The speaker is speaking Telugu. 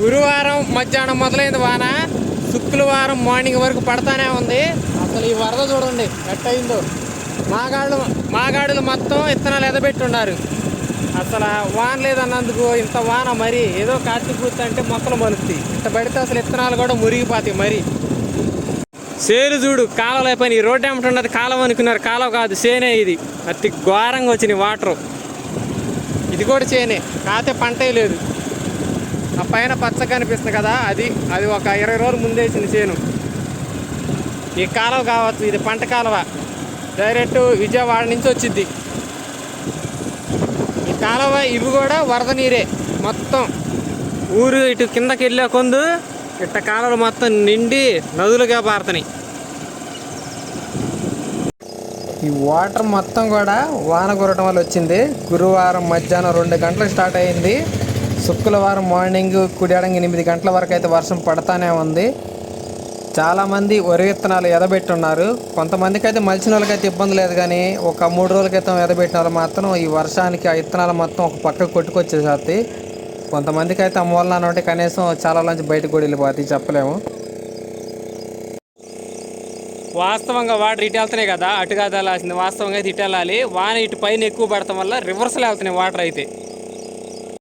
గురువారం మధ్యాహ్నం మొదలైంది వాన. శుక్రవారం మార్నింగ్ వరకు పడతానే ఉంది. అసలు ఈ వరద చూడండి ఎట్టయిందో. మాగాళ్ళు మాగాడులు మొత్తం ఇత్తనాలు ఎదబెట్టి ఉన్నారు అసలు వాన లేదన్నందుకు ఇంత వాన మరి. ఏదో కార్తీక పూర్తి అంటే మొక్కలు మలుస్తాయి. ఇంత పడితే అసలు ఇత్తనాలు కూడా మురిగిపోతాయి మరి. సేలు చూడు కాలువలు అయిపోయి ఈ రోడ్డు ఏమంటున్నది కాలం అనుకున్నారు. కాలువ కాదు సేనే ఇది. అతి ఘోరంగా వచ్చినాయి వాటరు. ఇది కూడా చేనే కాతే పంటే లేదు. ఆ పైన పచ్చ కనిపిస్తుంది కదా అది అది ఒక ఇరవై రోజులు ముందేసింది చేను. ఈ కాలువ కావచ్చు ఇది పంట కాలువ. డైరెక్ట్ విజయవాడ నుంచి వచ్చింది ఈ కాలువ ఇవి కూడా వరద నీరే మొత్తం. ఊరు ఇటు కిందకి వెళ్ళే కొందు ఇట్ట కాలువలు మొత్తం నిండి నదులుగా పారుతున్నాయి. ఈ వాటర్ మొత్తం కూడా వాన కురటం వల్ల వచ్చింది. గురువారం మధ్యాహ్నం రెండు గంటలకు స్టార్ట్ అయింది. శుక్రవారం మార్నింగ్ కుడియాడంగా ఎనిమిది గంటల వరకు అయితే వర్షం పడతానే ఉంది. చాలామంది వరి విత్తనాలు ఎదబెట్టున్నారు. కొంతమందికి అయితే మలిచిన వాళ్ళకైతే ఇబ్బంది లేదు కానీ ఒక మూడు రోజుల క్రితం ఎదబెట్టిన వాళ్ళు మాత్రం ఈ వర్షానికి ఆ విత్తనాలు మొత్తం ఒక పక్కకు కొట్టుకొచ్చేసేస్తాయి. కొంతమందికి అయితే ఆ అంటే ఉంటే కనీసం చాలా నుంచి బయటకు కూడా వెళ్ళిపోతాయి చెప్పలేము. వాస్తవంగా వాటర్ ఇటు వెళ్తున్నాయి కదా అటు కాదు వెళ్ళాల్సింది వాస్తవంగా అయితే ఇటు వెళ్ళాలి. వాన ఇటు పైన ఎక్కువ పడటం వల్ల రివర్సల్ వెళ్తున్నాయి వాటర్ అయితే.